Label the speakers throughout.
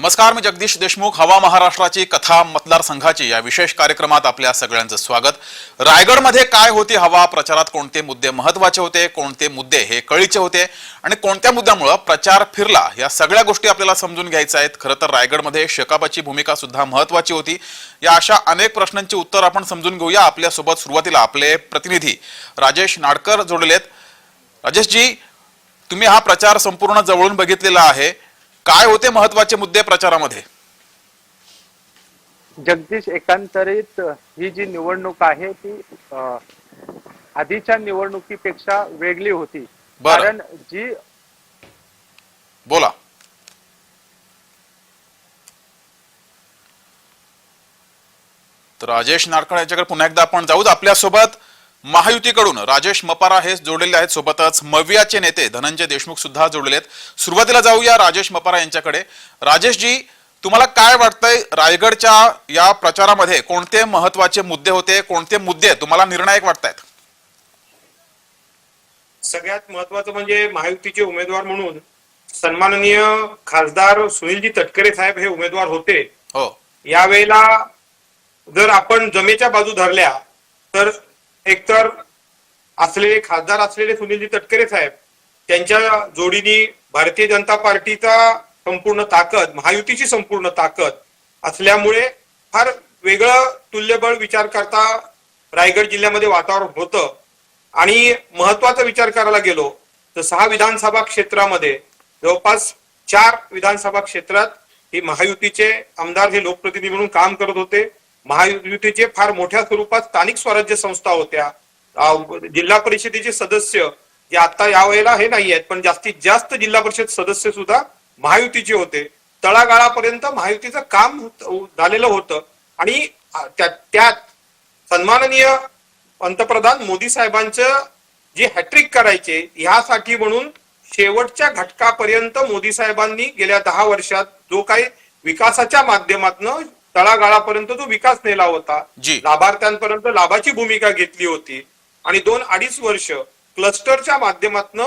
Speaker 1: नमस्कार मी जगदीश देशमुख. हवा महाराष्ट्राची कथा मतदारसंघाची या विशेष कार्यक्रमात आपल्या सगळ्यांचं स्वागत. रायगडमध्ये काय होती हवा? प्रचारात कोणते मुद्दे महत्त्वाचे होते? कोणते मुद्दे हे कळीचे होते? आणि कोणत्या मुद्द्यामुळं प्रचार फिरला? या सगळ्या गोष्टी आपल्याला समजून घ्यायच्या आहेत. खरं तर रायगडमध्ये शेकापाची भूमिका सुद्धा महत्वाची होती. या अशा अनेक प्रश्नांची उत्तर आपण समजून घेऊया आपल्यासोबत सुरुवातीला आपले प्रतिनिधी राजेश नाडकर जोडलेत. राजेशजी तुम्ही हा प्रचार संपूर्ण जवळून बघितलेला आहे. काय होते महत्त्वाचे मुद्दे प्रचारामध्ये?
Speaker 2: जगदीश एकांतरित ही जी निवडणूक आहे ती आधीच्या निवडणुकीपेक्षा वेगळी होती.
Speaker 1: बरं.
Speaker 2: कारण जी
Speaker 1: बोला. तर राजेश नाडकर यांच्याकडे पुन्हा एकदा आपण जाऊच आपल्यासोबत. महायुतीकडून राजेश मपारा हे जोडलेले आहेत. सोबतच मवियाचे नेते धनंजय देशमुख सुद्धा जोडलेले आहेत. सुरुवातीला जाऊया राजेश मपारा यांच्याकडे. राजेशजी तुम्हाला काय वाटतंय रायगडच्या या प्रचारामध्ये कोणते महत्त्वाचे मुद्दे होते कोणते मुद्दे तुम्हाला निर्णायक वाटतायत?
Speaker 3: सगळ्यात महत्वाचं म्हणजे महायुतीचे उमेदवार म्हणून सन्माननीय खासदार सुनीलजी तटकरे साहेब हे उमेदवार होते.
Speaker 1: हो.
Speaker 3: यावेळेला जर आपण जमेच्या बाजू धरल्या तर एकतर असलेले खासदार असलेले सुनीलजी तटकरे साहेब त्यांच्या जोडीने भारतीय जनता पार्टीचा संपूर्ण ताकद महायुतीची संपूर्ण ताकद असल्यामुळे फार वेगळं तुल्यबळ विचार करता रायगड जिल्ह्यामध्ये वातावरण होतं. आणि महत्त्वाचा विचार करायला गेलो तर सहा विधानसभा क्षेत्रामध्ये जवळपास चार विधानसभा क्षेत्रात हे महायुतीचे आमदार हे लोकप्रतिनिधी म्हणून काम करत होते. महायुतीचे फार मोठ्या स्वरूपात स्थानिक स्वराज्य संस्था होत्या. जिल्हा परिषदेचे सदस्य जे आता यावेळेला हे नाही आहेत पण जास्तीत जास्त जिल्हा परिषद सदस्य सुद्धा महायुतीचे होते. तळागाळापर्यंत महायुतीचं काम झालेलं होतं. आणि त्यात सन्माननीय पंतप्रधान मोदी साहेबांचं जे हॅट्रिक करायचे ह्यासाठी म्हणून शेवटच्या घटकापर्यंत मोदी साहेबांनी गेल्या दहा वर्षात जो काही विकासाच्या माध्यमातून तळागाळापर्यंत जो विकास नेला होता.
Speaker 1: जी.
Speaker 3: लाभार्थ्यांपर्यंत लाभाची भूमिका घेतली होती. आणि दोन अडीच वर्ष क्लस्टरच्या माध्यमातून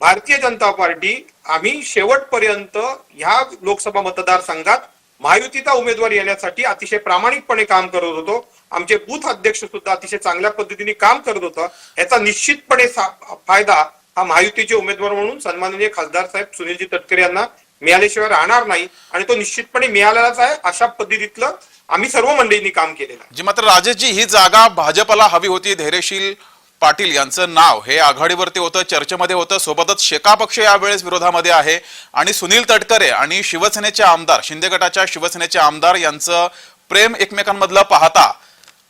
Speaker 3: भारतीय जनता पार्टी आम्ही शेवटपर्यंत ह्या लोकसभा मतदारसंघात महायुतीचा उमेदवार येण्यासाठी अतिशय प्रामाणिकपणे काम करत होतो. आमचे बूथ अध्यक्ष सुद्धा अतिशय चांगल्या पद्धतीने काम करत होतं. याचा निश्चितपणे सा- फायदा हा महायुतीचे उमेदवार म्हणून सन्माननीय खासदार साहेब सुनीलजी तटकरे यांना मिळाल्याशिवाय राहणार नाही आणि तो निश्चितपणे मिळालेलाच आहे अशा पद्धतीतलं आम्ही सर्व मंडळींनी काम केलेलं आहे.
Speaker 1: जी मात्र राजेशजी ही जागा भाजपला हवी होती धैर्यशील पाटील यांचं नाव. हे आघाडीवरती होतं चर्चेमध्ये होतं सोबतच शेका पक्ष यावेळेस विरोधामध्ये आहे. आणि सुनील तटकरे आणि शिवसेनेचे आमदार शिंदे गटाच्या शिवसेनेचे आमदार यांचं प्रेम एकमेकांमधलं पाहता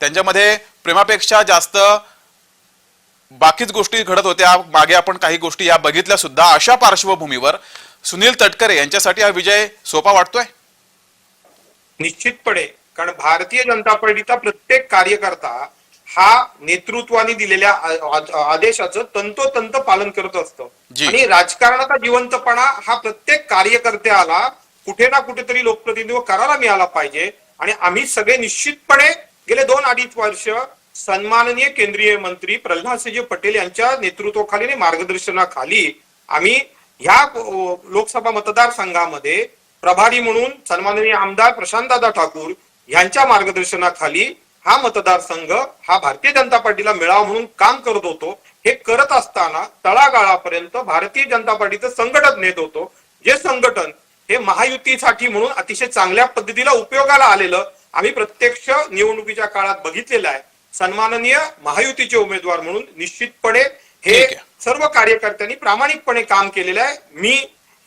Speaker 1: त्यांच्यामध्ये प्रेमापेक्षा जास्त बाकीच गोष्टी घडत होत्या. मागे आपण काही गोष्टी या बघितल्या सुद्धा. अशा पार्श्वभूमीवर सुनील तटकरे यांच्यासाठी हा विजय सोपा वाटतोय?
Speaker 3: निश्चितपणे. कारण भारतीय जनता पार्टीचा प्रत्येक कार्यकर्ता हा नेतृत्वाने दिलेल्या आदेशाचं तंतोतंत पालन करत असतो. आणि राजकारणाचा जिवंतपणा हा प्रत्येक कार्यकर्त्याला कुठे ना कुठेतरी लोकप्रतिनिधित्व करायला मिळाला पाहिजे. आणि आम्ही सगळे निश्चितपणे गेले दोन अडीच वर्ष सन्माननीय केंद्रीय मंत्री प्रल्हादसिंह पटेल यांच्या नेतृत्वाखाली आणि मार्गदर्शनाखाली आम्ही ह्या लोकसभा मतदारसंघामध्ये प्रभारी म्हणून सन्माननीय आमदार प्रशांतदादा ठाकूर यांच्या मार्गदर्शनाखाली हा मतदारसंघ हा भारतीय जनता पार्टीला मिळावा म्हणून काम करत होतो. हे करत असताना तळागाळापर्यंत भारतीय जनता पार्टीचं संघटन नेत होतो. जे संघटन हे महायुतीसाठी म्हणून अतिशय चांगल्या पद्धतीला उपयोगाला आलेलं आम्ही प्रत्यक्ष निवडणुकीच्या काळात बघितलेलं आहे. सन्माननीय महायुतीचे उमेदवार म्हणून निश्चितपणे हे सर्व कार्यकर्त्यांनी प्रामाणिकपणे काम केलेलं आहे. मी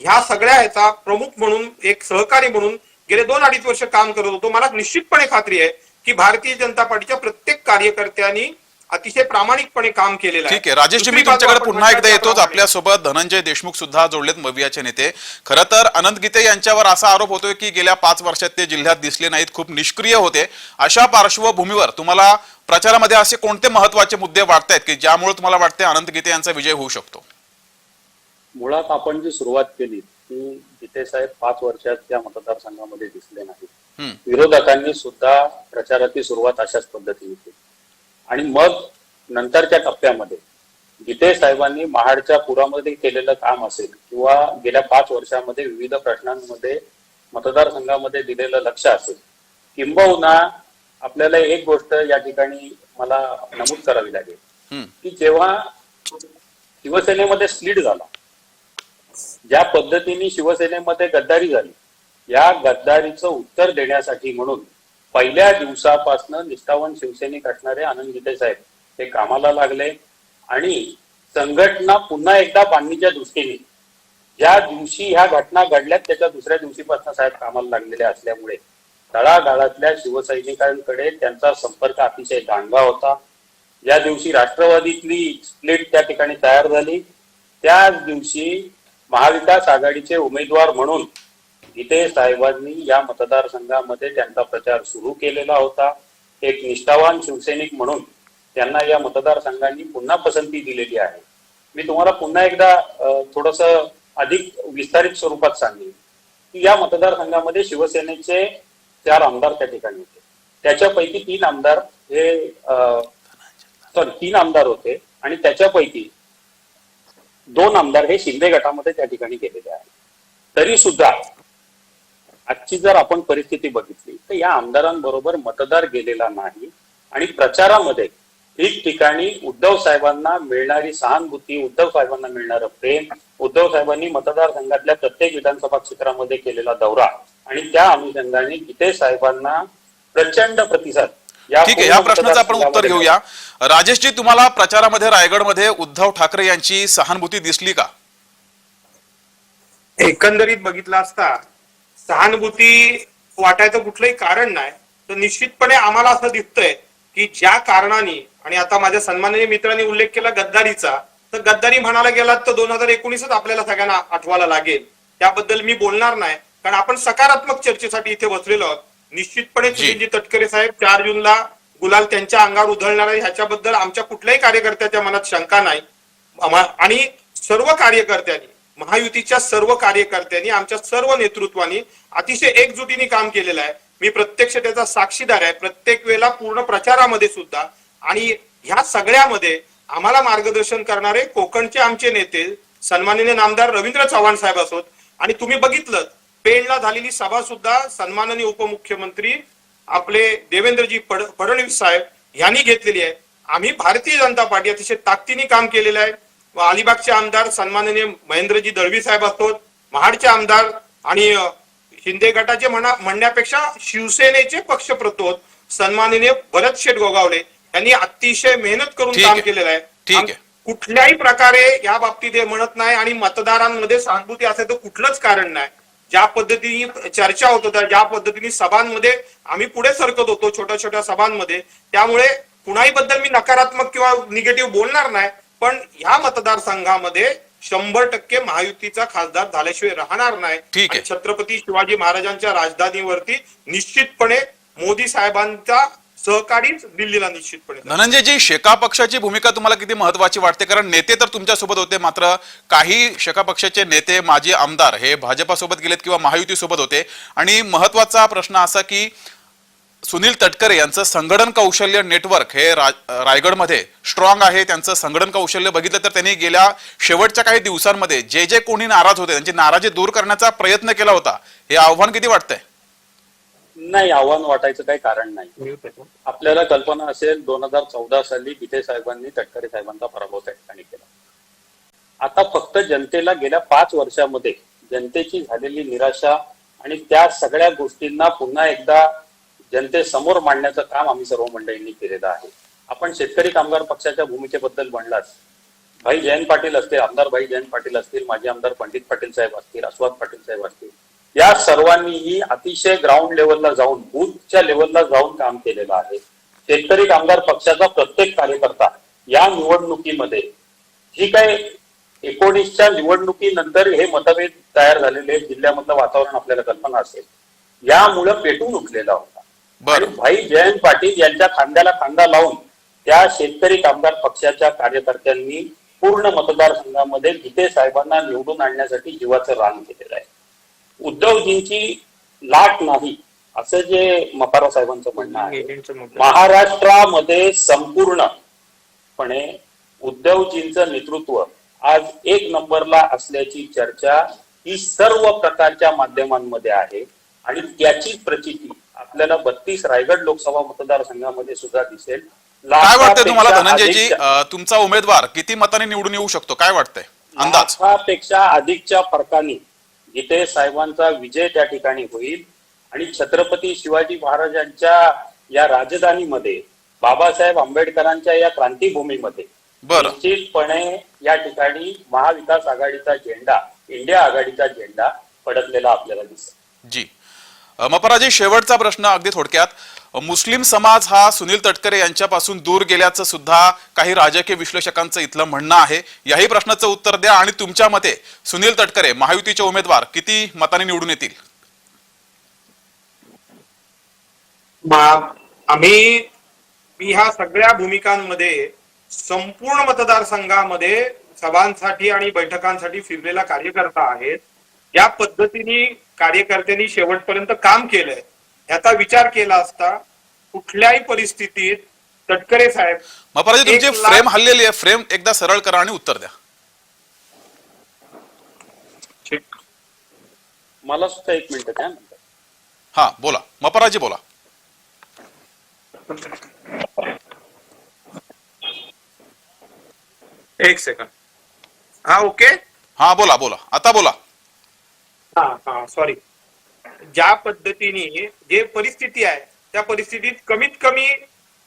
Speaker 3: ह्या सगळ्या ह्याचा प्रमुख म्हणून एक सहकारी म्हणून गेले दोन अडीच वर्ष काम करत होतो. मला निश्चितपणे खात्री आहे की भारतीय जनता पार्टीच्या प्रत्येक कार्यकर्त्यांनी अतिशय प्रामाणिकपणे काम केलेलं आहे.
Speaker 1: ठीक आहे. राजेशजी मी तुमच्याकडे पुन्हा एकदा येतोच. आपल्यासोबत धनंजय देशमुख सुद्धा जोडलेत मवियाचे नेते. खरं तर अनंत गीते यांच्यावर असा आरोप होतोय की गेल्या पाच वर्षात ते जिल्ह्यात दिसले नाहीत. खूप निष्क्रिय होते. अशा पार्श्वभूमीवर तुम्हाला प्रचारामध्ये असे कोणते महत्त्वाचे मुद्दे वाटतायत की ज्यामुळे तुम्हाला वाटते अनंत गीते यांचा विजय होऊ शकतो?
Speaker 4: मुळात आपण जी सुरुवात केली की गीते साहेब पाच वर्षात त्या मतदारसंघामध्ये दिसले नाहीत. विरोधकांनी सुद्धा प्रचाराची सुरुवात अशाच पद्धतीने केली. आणि मग नंतरच्या टप्प्यामध्ये गीते साहेबांनी महाडच्या पुरामध्ये केलेलं काम असेल किंवा गेल्या पाच वर्षामध्ये विविध प्रश्नांमध्ये मतदारसंघामध्ये दिलेलं लक्ष असेल किंबहुना आपल्याला एक गोष्ट या ठिकाणी मला नमूद करावी लागेल. की जेव्हा शिवसेनेमध्ये स्लीट झाला ज्या पद्धतीने शिवसेनेमध्ये गद्दारी झाली या गद्दारीचं उत्तर देण्यासाठी म्हणून पहिल्या दिवसापासून निष्ठावान शिवसैनिक असणारे आनंद गीते साहेब हे कामाला लागले आणि संघटना पुन्हा एकदा बांधणीच्या दृष्टीने ज्या दिवशी ह्या घटना घडल्यात त्याच्या दुसऱ्या दिवशीपासून साहेब कामाला लागलेले असल्यामुळे तळागाळातल्या शिवसैनिकांकडे त्यांचा संपर्क अतिशय दांडगा होता. ज्या दिवशी राष्ट्रवादीतली स्प्लिट त्या ठिकाणी तयार झाली. त्याच दिवशी महाविकास आघाडीचे उमेदवार म्हणून गीते साहेबांनी या मतदारसंघामध्ये त्यांचा प्रचार सुरू केलेला होता. एक निष्ठावान शिवसैनिक म्हणून त्यांना या मतदारसंघांनी पुन्हा पसंती दिलेली आहे. मी तुम्हाला पुन्हा एकदा थोडस अधिक विस्तारित स्वरूपात सांगेन की या मतदारसंघामध्ये शिवसेनेचे चार आमदार त्या ठिकाणी होते. त्याच्यापैकी तीन आमदार हे सॉरी तीन आमदार होते आणि त्याच्यापैकी दोन आमदार हे शिंदे गटामध्ये त्या ठिकाणी गेलेले आहेत. तरी सुद्धा आजची जर आपण परिस्थिती बघितली तर या आमदारांबरोबर मतदार गेलेला नाही आणि प्रचारामध्ये ठिकठिकाणी उद्धव साहेबांना मिळणारी सहानुभूती उद्धव साहेबांना मिळणारं प्रेम उद्धव साहेबांनी मतदारसंघातल्या प्रत्येक विधानसभा क्षेत्रामध्ये केलेला दौरा आणि त्या अनुषंगाने गीते साहेबांना प्रचंड प्रतिसाद या
Speaker 1: ठीक आहे या प्रश्नाचं आपण उत्तर घेऊया. राजेशजी तुम्हाला प्रचारामध्ये रायगडमध्ये उद्धव ठाकरे यांची सहानुभूती दिसली का?
Speaker 3: एकंदरीत बघितलं असता सहानुभूती वाटायचं कुठलंही कारण नाही तर निश्चितपणे आम्हाला असं दिसतंय की ज्या कारणाने आणि आता माझ्या सन्माननीय मित्रांनी उल्लेख केला गद्दारीचा तर गद्दारी म्हणायला गेलात तर दोन हजार एकोणीसच आपल्याला सगळ्यांना आठवायला लागेल. त्याबद्दल मी बोलणार नाही कारण आपण सकारात्मक चर्चेसाठी इथे बसलेलो आहोत. निश्चितपणे. सुनीलजी तटकरे साहेब चार जूनला गुलाल त्यांच्या अंगावर उधळणार आहे ह्याच्याबद्दल आमच्या कुठल्याही कार्यकर्त्याच्या मनात शंका नाही. आणि सर्व कार्यकर्त्यांनी महायुतीच्या सर्व कार्यकर्त्यांनी आमच्या सर्व नेतृत्वानी अतिशय एकजुटीने काम केलेलं आहे. मी प्रत्यक्ष त्याचा साक्षीदार आहे. प्रत्येक वेळेला पूर्ण प्रचारामध्ये सुद्धा आणि ह्या सगळ्यामध्ये आम्हाला मार्गदर्शन करणारे कोकणचे आमचे नेते सन्माननीय नामदार रवींद्र चव्हाण साहेब असोत. आणि तुम्ही बघितलं पेणला झालेली सभा सुद्धा सन्माननीय उपमुख्यमंत्री आपले देवेंद्रजी फडणवीस साहेब यांनी घेतलेली आहे. आम्ही भारतीय जनता पार्टी अतिशय ताकदीने काम केलेलं आहे. व अलिबागचे आमदार सन्माननीय महेंद्रजी दळवी साहेब असोत महाडचे आमदार आणि शिंदे गटाचे म्हणा म्हणण्यापेक्षा शिवसेनेचे पक्षप्रतोद सन्माननीय भरत शेठ गोगावले यांनी अतिशय मेहनत करून काम. केलेलं आहे
Speaker 1: ठीक
Speaker 3: आम-
Speaker 1: आहे.
Speaker 3: कुठल्याही प्रकारे या बाबतीत हे म्हणत नाही आणि मतदारांमध्ये सहानुभूती तर कुठलंच कारण नाही ज्या पद्धतीने चर्चा होत होत्या ज्या पद्धतीने सभांमध्ये आम्ही पुढे सरकत होतो छोट्या छोट्या सभांमध्ये त्यामुळे कुणाही बद्दल मी नकारात्मक किंवा निगेटिव्ह बोलणार नाही पण ह्या मतदारसंघामध्ये शंभर टक्के महायुतीचा खासदार झाल्याशिवाय राहणार नाही.
Speaker 1: ठीक आहे.
Speaker 3: छत्रपती शिवाजी महाराजांच्या राजधानीवरती निश्चितपणे मोदी साहेबांचा सहकारीच दिल्लीला निश्चितपणे
Speaker 1: धनंजयजी शेका पक्षाची भूमिका तुम्हाला किती महत्वाची वाटते? कारण नेते तर तुमच्यासोबत होते मात्र काही शेका पक्षाचे नेते माजी आमदार हे भाजपासोबत गेलेत किंवा महायुतीसोबत होते. आणि महत्त्वाचा प्रश्न असा की सुनील तटकरे यांचं संगणन कौशल्य नेटवर्क हे रा- रायगडमध्ये स्ट्रॉंग आहे. त्यांचं संगणन कौशल्य बघितलं तर त्यांनी गेल्या शेवटच्या काही दिवसांमध्ये जे जे कोणी नाराज होते त्यांची नाराजी दूर करण्याचा प्रयत्न केला होता. हे आव्हान किती वाटतंय?
Speaker 4: नाही आव्हान वाटायचं काही कारण नाही. आपल्याला कल्पना असेल दोन हजार चौदा साली गीते साहेबांनी तटकरे साहेबांचा पराभव त्या ठिकाणी केला. आता फक्त जनतेला गेल्या पाच वर्षामध्ये जनतेची झालेली निराशा आणि त्या सगळ्या गोष्टींना पुन्हा एकदा जनतेसमोर मांडण्याचं काम आम्ही सर्व मंडळींनी केलेलं आहे. आपण शेतकरी कामगार पक्षाच्या भूमिकेबद्दल म्हणलाच भाई जयंत पाटील असतील आमदार भाई जयंत पाटील असतील माजी आमदार पंडित पाटील साहेब असतील अस्वाद पाटील साहेब असतील या सर्वांनीही अतिशय ग्राउंड लेवलला जाऊन बूथच्या लेवलला जाऊन काम केलेलं आहे. शेतकरी कामगार पक्षाचा प्रत्येक कार्यकर्ता या निवडणुकीमध्ये जी काय एकोणीसच्या निवडणुकीनंतर हे मतभेद तयार झालेले जिल्ह्यामधलं वातावरण आपल्याला कल्पना असेल यामुळं पेटून उठलेला होता.
Speaker 1: बरं.
Speaker 4: भाई जयंत पाटील यांच्या खांद्याला खांदा लावून त्या शेतकरी कामगार पक्षाच्या कार्यकर्त्यांनी पूर्ण मतदारसंघामध्ये गीते साहेबांना निवडून आणण्यासाठी जीवाचं रान केलेलं आहे. उद्धवजींची लाट नाही असं जे मपारा साहेबांचं म्हणणं आहे. महाराष्ट्रामध्ये संपूर्णपणे उद्धवजींचं नेतृत्व आज एक नंबरला असल्याची चर्चा ही सर्व प्रकारच्या माध्यमांमध्ये आहे आणि त्याचीच प्रचिती आपल्याला बत्तीस रायगड लोकसभा मतदारसंघामध्ये सुद्धा दिसेल.
Speaker 1: काय वाटतंय तुम्हाला धनंजयजी? तुमचा उमेदवार किती मतांनी निवडून येऊ शकतो? काय वाटतंय? अंदाज.
Speaker 4: लाखापेक्षा अधिकच्या फरकाने गीते साहेबांचा विजय त्या ठिकाणी होईल आणि छत्रपती शिवाजी महाराजांच्या या राजधानीमध्ये बाबासाहेब आंबेडकरांच्या या क्रांतीभूमीमध्ये निश्चितपणे या ठिकाणी महाविकास आघाडीचा झेंडा इंडिया आघाडीचा झेंडा फडकलेला आपल्याला दिसेल.
Speaker 1: जी. मपराजी शेवटचा प्रश्न अगदी थोडक्यात. मुस्लिम समाज हा सुनील तटकरे यांच्यापासून दूर गेल्याचं सुद्धा काही राजकीय विश्लेषकांचं इथलं म्हणणं आहे. याही प्रश्नाचं उत्तर द्या आणि तुमच्या मते सुनील तटकरे महायुतीचे उमेदवार किती मताने निवडून येतील?
Speaker 3: आम्ही मी ह्या सगळ्या भूमिकांमध्ये संपूर्ण मतदारसंघामध्ये सभांसाठी आणि बैठकांसाठी फिरलेला कार्यकर्ता आहे या पद्धतीने कार्यकर्त्यांनी शेवटपर्यंत काम केलंय. ह्याचा विचार केला असता कुठल्याही परिस्थितीत तटकरे साहेब
Speaker 1: मपराजी तुमची फ्रेम हल्लेली आहे. फ्रेम एकदा सरळ करा आणि उत्तर द्या.
Speaker 4: मला सुद्धा एक मिनिट द्या
Speaker 1: हा बोला. मपराजी बोला.
Speaker 3: एक सेकंड हा ओके
Speaker 1: हा बोला बोला. आता बोला.
Speaker 3: हा हा सॉरी ज्या पद्धतीने जे परिस्थिती आहे त्या परिस्थितीत कमीत कमी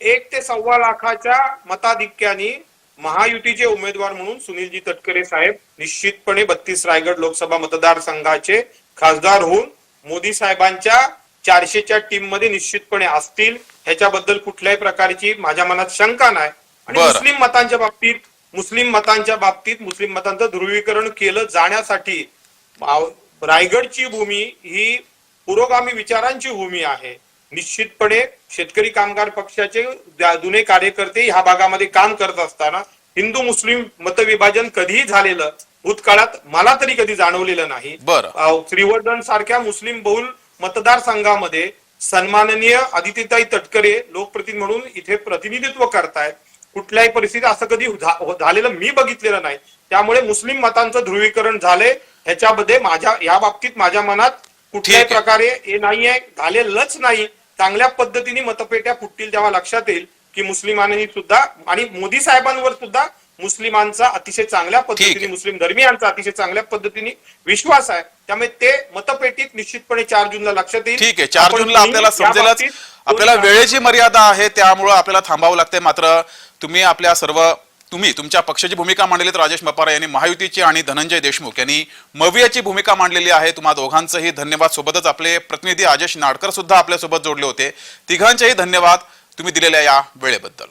Speaker 3: एक ते सव्वा लाखाच्या मताधिक्याने महायुतीचे उमेदवार म्हणून सुनीलजी तटकरे साहेब निश्चितपणे बत्तीस रायगड लोकसभा मतदारसंघाचे खासदार होऊन मोदी साहेबांच्या चारशेच्या टीममध्ये निश्चितपणे असतील. ह्याच्याबद्दल कुठल्याही प्रकारची माझ्या मनात शंका नाही. आणि. मुस्लिम मतांच्या बाबतीत मुस्लिम मतांच्या बाबतीत मुस्लिम मतांचं ध्रुवीकरण केलं जाण्यासाठी रायगडची भूमी ही पुरोगामी विचारांची भूमी आहे. निश्चितपणे शेतकरी कामगार पक्षाचे जुने कार्यकर्ते ह्या भागामध्ये काम करत असताना हिंदू मुस्लिम मतविभाजन कधीही झालेलं भूतकाळात मला तरी कधी जाणवलेलं नाही. श्रीवर्धन सारख्या मुस्लिम बहुल मतदारसंघामध्ये सन्माननीय आदित्यताई तटकरे लोकप्रतिनिधी म्हणून इथे प्रतिनिधित्व करतायत. कुठल्याही परिस्थितीत असं कधी झालेलं मी बघितलेलं नाही. त्यामुळे मुस्लिम मतांचं ध्रुवीकरण झालंय. ह्याच्यामध्ये माझ्या या बाबतीत माझ्या मनात कुठल्याही. प्रकारे हे नाहीये झालेलंच नाही. चांगल्या पद्धतीने मतपेट्या फुटतील तेव्हा लक्षात येईल की मुस्लिमांनी सुद्धा आणि मोदी साहेबांवर सुद्धा मुस्लिमांचा अतिशय चांगल्या पद्धतीने. मुस्लिम धर्मियांचा अतिशय चांगल्या पद्धतीने विश्वास आहे. त्यामुळे ते मतपेटीत निश्चितपणे चार जूनला लक्षात येईल.
Speaker 1: ठीक आहे. चार जूनला आपल्याला समजेलच. आपल्याला वेळेची मर्यादा आहे त्यामुळं आपल्याला थांबावं लागते मात्र तुम्ही आपल्या सर्व तुम्ही तुमच्या पक्षाची भूमिका मांडली तर राजेश मपारा यांनी महायुतीची आणि धनंजय देशमुख यांनी मवियाची भूमिका मांडलेली आहे. तुम्हा दोघांचंही धन्यवाद. सोबतच आपले प्रतिनिधी राजेश नाडकर सुद्धा आपल्यासोबत जोडले होते. तिघांचेही धन्यवाद. तुम्ही दिलेल्या या वेळेबद्दल.